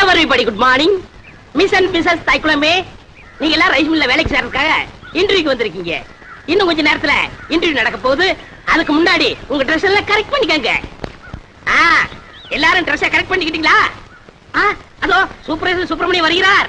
Everybody good morning miss and missus தைக்குளமே நீங்க எல்லாம் rice மில்ல வேலைக்கு சேர்றதுக்காக இன்டர்வியூக்கு வந்திருக்கீங்க. இன்னும் கொஞ்ச நேரத்துல இன்டர்வியூ நடக்க போகுது. அதுக்கு முன்னாடி உங்க ட்ரெஸ் எல்லாம் கரெக்ட் பண்ணிக்கங்க. ஆ எல்லாரும் ட்ரெஸ்ஸை கரெக்ட் பண்ணிக்கிட்டீங்களா? ஆ அதோ சூப்பர்வைசர் சுப்பிரமணியம் வருகிறார்.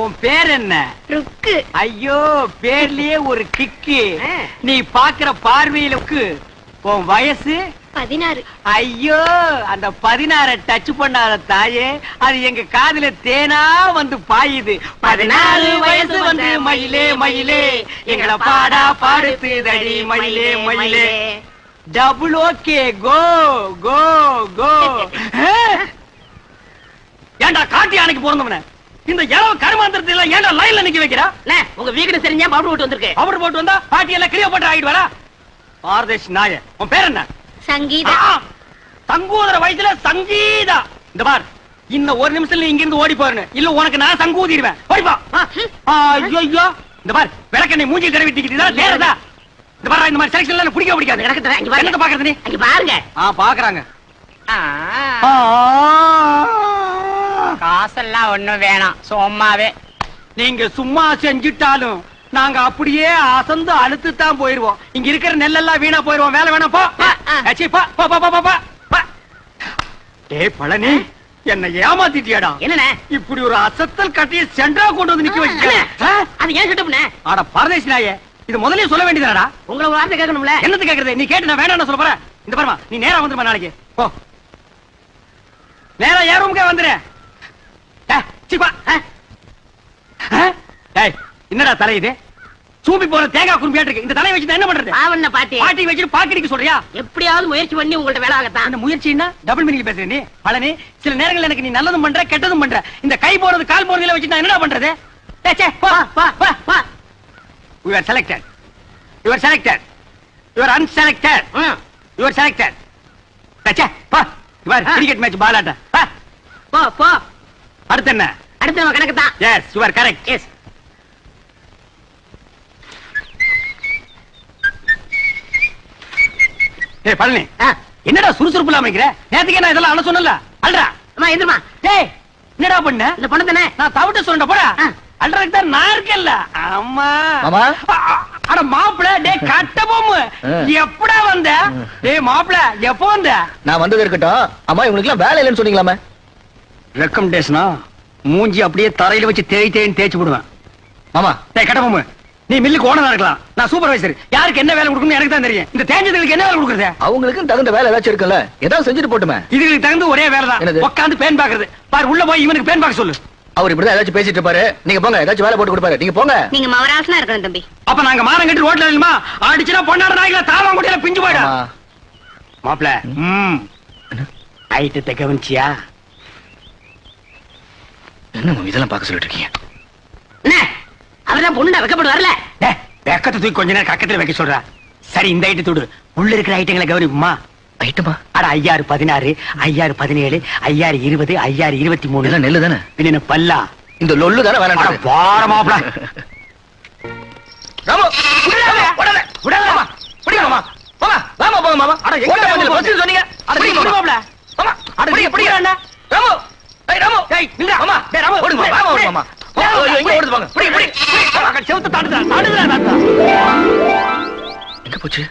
உன் பேர் என்ன? ருக்கு. ஐயோ பேர்லயே ஒரு கிக்கு. நீ பாக்குற பார்வையிலுக்கு உன் வயசு? பதினாறு. ஐயோ அந்த பதினாற டச் பண்ணாத தாயே அது எங்க காதுல தேனா வந்து பாயுது. பதினாறு வயசு வந்து மயிலே மயிலே. எங்களை பாடா பாடுத்துதடி மயிலே மயிலே. டபுள் ஓகே கோ கோ கோ ஏன்டா காட்டி யானைக்கு பிறந்தவன இந்த இளவு கருமாந்திரத்துல ஏன்டா லைன்ல நிக்க வைக்கிறா? அண்ணே, உங்க வீக்கெண்ட் தெரிஞ்சா பவுடர் விட்டு வந்திருக்கு? அவர் போட்டு வந்தா பாட்டி எல்லாம் கிளியோ போட்டு ஆகிட்டு வரா பாரதேஷ் நாய உன் பேர் என்ன? சங்கீதா. சங்கூதர வயசுல சங்கீதா. இந்த பார் இன்னும் ஒரு நிமிஷத்துல இங்க இருந்து ஓடி போறேன். இல்ல உனக்கு நான் சங்கூதிடுவேன். ஓடிப்பா ஐயோ ஐயோ இந்த பார் விளக்கண்ணை மூஞ்சி தடவி டிக்கிட்டு நேரதா இந்த பார் இந்த மாதிரி செலக்ஷன்ல எனக்கு பிடிக்க பிடிக்காது. எனக்கு பாருங்க. என்னத்த பாக்குறது நீ? அங்க பாருங்க. ஆ பாக்குறாங்க. ஆ, காசெல்லாம் ஒண்ணும் வேணாம். சும்மாவே. நீங்க சும்மா செஞ்சுட்டாலும் நாங்க அப்படியே அசந்து அழுத்து தான் போயிருவோம். இங்க இருக்கிற நெல்லெல்லாம் வீணா போயிருவோம். வேலை வேணா போ. டேய் பழனி என்ன ஏமாத்திட்டியாடா. என்னண்ணே? இப்படி ஒரு அசத்தல் கட்டிய சென்றா கொண்டு வந்து நிக்க? அது ஏன் செட்டப்ண்ணே ஆட பரதேசி நாயே இது முதல்லயே சொல்ல வேண்டியதாடா உங்களை ஒரு வார்த்தை கேட்கணும்ல? என்னது கேக்குறது நீ கேட்டு நான் வேணாம்னு சொல்ல போற இந்த பாருமா நீ நேரா வந்துருமா நாளைக்கு போ. நேரா ஏன் ரூமுக்கே வந்துரு? என்னடா தலை இது? சூப்பி போற தேங்காய் குறும்பியாட்டு இருக்கு இந்த தலையை வச்சு என்ன பண்றது? பாவண்ண பாட்டி. பாட்டி வச்சுட்டு பாக்கடிக்க சொல்றியா? எப்படியாவது முயற்சி பண்ணி உங்கள்ட்ட வேலை ஆகத்தான் அந்த முயற்சின்னா டபுள் மீனிங் பேசுற நீ? பழனி சில நேரங்கள்ல எனக்கு நீ நல்லதும் பண்ற கெட்டதும் பண்ற. இந்த கை போறது கால் போறதுல வச்சு நான் என்னடா பண்றது? ஏ, சே, போ, போ, போ, போ. You are selected. You are selected. You are unselected. ம், You are selected. ஏ, சே, போ. இவர் ஆ. கிரிக்கெட் மேட்ச் பாலாட்ட போ போ. அடுத்து என்ன? அடுத்த நம்ம கணக்கு தான் yes you are correct yes ஏய் பழனி. என்னடா சுறுசுறுப்பு இல்லாம இருக்கிற நேத்துக்கே நான் இதெல்லாம் அழ சொன்னல அல்றா அம்மா எந்திரமா ஏய் என்னடா பண்ண? இந்த பணம் தானே? நான் தவிட்ட சொல்றேன் போடா. அல்றதுக்கு தான் நான் இருக்கேன்ல. ஆமா மாமா. அ- அ- அட மாப்பிள டேய் கட்ட பொம்மு. ஆ. எப்படா வந்த. டேய் மாப்பிள எப்போ வந்த? நான் வந்தது இருக்கட்டும். அம்மா இவங்களுக்கு எல்லாம் வேலை இல்லைன்னு சொன்னீங்களாமே ரெக்கமெண்டேஷனா மூஞ்சி அப்படியே தரையில வச்சு தேய் தேய்ன்னு தேய்ச்சி விடுவேன் மாமா டேய் கட்ட பொம்மு. நீ மில்லுக்கு ஓனரா இருக்கலாம். நான் சூப்பர்வைசர் யாருக்கு என்ன வேலை கொடுக்கணும்னு எனக்கு தான் தெரியும். இந்த தேஞ்சதுக்கு என்ன வேலை கொடுக்குறது? அவங்களுக்கும் தகுந்த வேலை ஏதாச்சும் இருக்குல்ல? ஏதாவது செஞ்சுட்டு போட்டுமே. இதுக்கு தகுந்த ஒரே வேலை தான்? உட்காந்து பேன் பாக்குறது. பாரு உள்ள போய் இவனுக்கு பேன் பார்க்க சொல்லு. அவர் இப்படிதான் ஏதாச்சும் பேசிட்டு இருப்பாரு. நீங்க போங்க ஏதாச்சும் வேலை போட்டு கொடுப்பாரு. நீங்க போங்க. நீங்க மவராசனா இருக்கணும் தம்பி. அப்ப நாங்க மானம் கட்டி ரோட்ல இல்லமா அடிச்சுனா பொண்ணாட நாய்கள தாவாங்குடியில பிஞ்சு போயிடும். ம். ஐட்டத்தை கவனிச்சியா என்ன மாமா இதெல்லாம் பார்க்க சொல்லிட்டு இருக்கீங்க என்ன? அவர்தான் பொண்ணுடா வைக்கப்பட்டு வரல டேய், வெக்கத்தை தூக்கி கொஞ்ச நேரம் கக்கத்துல வைக்க சொல்றா. சரி இந்த ஐட்டத்தை விடு உள்ள இருக்கிற ஐட்டங்களை கவனிப்புமா? ஐட்டமா அட ஐயாறு பதினாறு ஐயாறு பதினேழு ஐயாறு இருபது ஐயாறு இருபத்தி மூணு. நெல்லு தானே பின்ன பல்லா? இந்த லொல்லு தானே வேணாம் போற மாப்ள ராமு விடல, விடல. பிடிங்க மாமா. மாமா. வாமா போங்க மாமா அட, எங்க சொன்னீங்க அட, பிடிங்க பிடி மாமா மாப்ள. மாமா அட, பிடிங்க பிடி பிடிங்க அண்ணா. ராமு ஏய் ராமு ஏய், நில்லுடா. மாமா டேய், ராமு, ஓடுங்க டேய், வாமா டேய். மாமா ஐயோ, எங்க ஓடுது வாங்க பிடிங்க பிடிங்க அட, செவுத்த தாண்டுதா, தாண்டுதா, தாண்டுதா. எங்க போச்சு?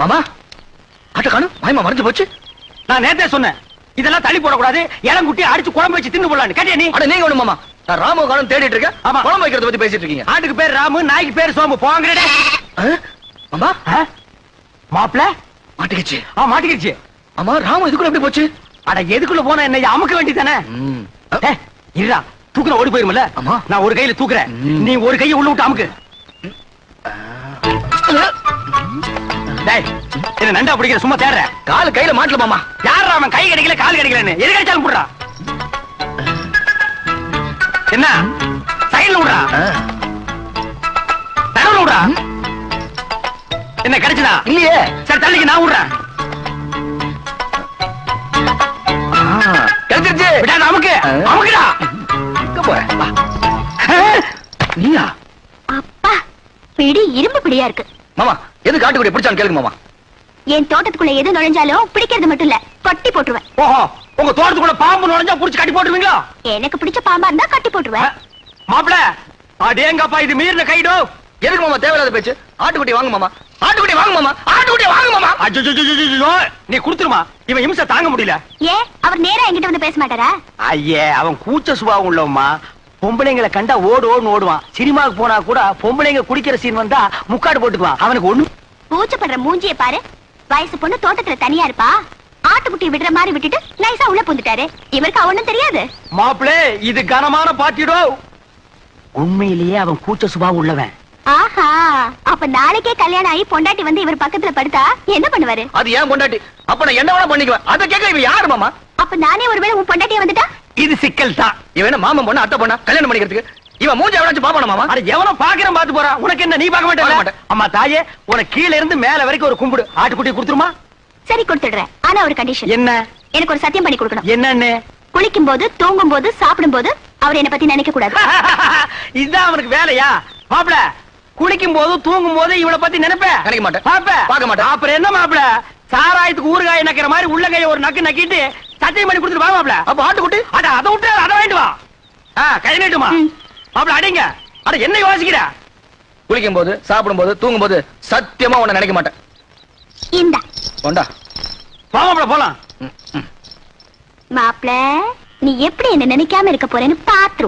மாமா ஆட்ட காணும். மாயமா மறைஞ்சு போச்சு. நான் நேத்தே சொன்னேன். இதெல்லாம் தள்ளி போடக்கூடாது. இளங்குட்டி அடிச்சு குழம்பு வச்சு தின்னு போடலான்னு. கேட்டியா நீ? அட நீங்க ஒண்ணு மாமா. நான் ராமு காணும் தேடிட்டு இருக்கேன். ஆமா. குழம்பு வைக்கிறத பத்தி பேசிட்டு இருக்கீங்க. ஆட்டுக்கு பேர் ராமு நாய்க்கு பேர் சோம்பு. போங்கடே? மாமா? மாப்பிள? மாட்டிக்கிச்சு. ஆ மாட்டிக்கிடுச்சு ஆமா ராம இதுக்குள்ள எப்படி போச்சு? அட எதுக்குள்ள போனா என்ன அமுக்க வேண்டியதானே. இருடா தூக்குற ஓடி போயிருமல்ல. நான் ஒரு கையில தூக்குறேன். நீ ஒரு கையை உள்ள விட்டு அமுக்கு. என்ன நண்டா பிடிக்கிற சும்மா தேடுற. காலு கையில மாட்டல மாமா. யாரா அவன் கை கிடைக்கல கால் கிடைக்கலன்னு? எது கிடைச்சாலும் போடுறா. என்ன? சைடுல விடுறா. நடுவுல விடுறா. என்ன கிடைச்சதா? இல்லையே. சரி தள்ளிக்கு நான் விடுறேன். நீயா? அப்பா பிடி இரும்பு பிடியா இருக்கு. மாமா எது காட்டுக்குடி பிடிச்சான்னு கேளுங்க மாமா. என் தோட்டத்துக்குள்ள எது நுழைஞ்சாலும் பிடிக்கிறது மட்டும் இல்ல கொட்டி போட்டுருவேன். ஓஹோ உங்க தோட்டத்துக்குள்ள பாம்பு நுழைஞ்சா புடிச்சு கட்டி போட்டுருவீங்களா? எனக்கு பிடிச்ச பாம்பா இருந்தா கட்டி போட்டுருவேன். மாப்பிள அடேங்கப்பா இது மீறின கைடோ. எதுக்கு மாமா தேவையில்லாத பேச்சு? ஆட்டுக்குட்டி வாங்க மாமா. ஆட்டுக்குட்டி வாங்க மாமா. ஆட்டுக்குட்டி வாங்க மாமா. அஜ்ஜோ நீ குடுத்துருமா. இவன் இம்சை தாங்க முடியல. ஏன் அவர் நேரா என்கிட்ட வந்து பேச மாட்டாரா? ஐயே அவன் கூச்ச சுபாவம் உள்ளவம்மா. பொம்பளைங்களை கண்டா ஓடு ஓடுன்னு ஓடுவான். சினிமாவுக்கு போனா கூட பொம்பளைங்க குடிக்கிற சீன் வந்தா முக்காடு போட்டுக்குவான். அவனுக்கு ஒண்ணு பூச்சப்படுற மூஞ்சிய பாரு. வயசு பொண்ணு தோட்டத்துல தனியா இருப்பா. ஆட்டுக்குட்டி விடுற மாதிரி விட்டுட்டு நைஸா உள்ள புந்துட்டாரு. இவருக்கு அவனும் தெரியாது. மாப்பிளே இது கனமான பாட்டிடோ. உண்மையிலேயே அவன் கூச்ச சுபாவம் உள்ளவன். ஆஹா அப்ப நாளைக்கே கல்யாணம் ஆகி பொண்டாட்டி வந்து இவர் பக்கத்துல படுத்தா என்ன பண்ணுவாரு? அது ஏன் பொண்டாட்டி? அப்ப நான் என்ன வேணா பண்ணிக்குவேன். அதை கேட்க இவன் யாரு மாமா? அப்ப நானே ஒருவேளை உன் பொண்டாட்டியா வந்துட்டா? இது சிக்கல் தான் இவன் என்ன மாமன் பொண்ணு அத்தை பொண்ணா? கல்யாணம் பண்ணிக்கிறதுக்கு. இவன் மூஞ்சி எவனாச்சும் பாப்பானா மாமா? அட எவனோ பாக்குறேன் பாத்து போறான் உனக்கு என்ன நீ பார்க்க பார்க்க மாட்டே மாட்டேன். அம்மா தாயே உனக்கு கீழ இருந்து மேல வரைக்கும் ஒரு கும்பிடு. ஆட்டுக்குட்டி கொடுத்துருமா? சரி கொடுத்துடுறேன். ஆனா ஒரு கண்டிஷன் என்ன? எனக்கு ஒரு சத்தியம் பண்ணி கொடுக்கணும். என்னன்னு? குளிக்கும் போது தூங்கும் போது சாப்பிடும் போது அவர் என்ன பத்தி நினைக்க கூடாது இதுதான் அவனுக்கு வேலையா? மாப்பிள குளிக்கும் போது தூங்கும் போது இவளை பத்தி நினைப்ப? நினைக்க மாட்டேன். பாப்ப பார்க்க மாட்டேன். அப்புறம் என்ன மாப்பிள? சாராயத்துக்கு ஊறுகாய் நக்கிற மாதிரி உள்ள கைய ஒரு நக்கு நக்கிட்டு சத்தியம் பண்ணி கொடுத்துட்டு வா மாப்பிள. அப்ப ஆட்டுக்குட்டி அட அதை விட்டு அதை வாங்கிட்டு வா. கை நீட்டுமா. மாப்பிள அடிங்க. அட என்ன யோசிக்கிற? குளிக்கும் போது சாப்பிடும் போது தூங்கும் போது சத்தியமா உன்னை நினைக்க மாட்டேன். இந்த. கொண்டா. வா மாப்பிள போலாம். மாப்பிள நீ எப்படி என்ன நினைக்காம இருக்க போறேன்னு பாத்துரு.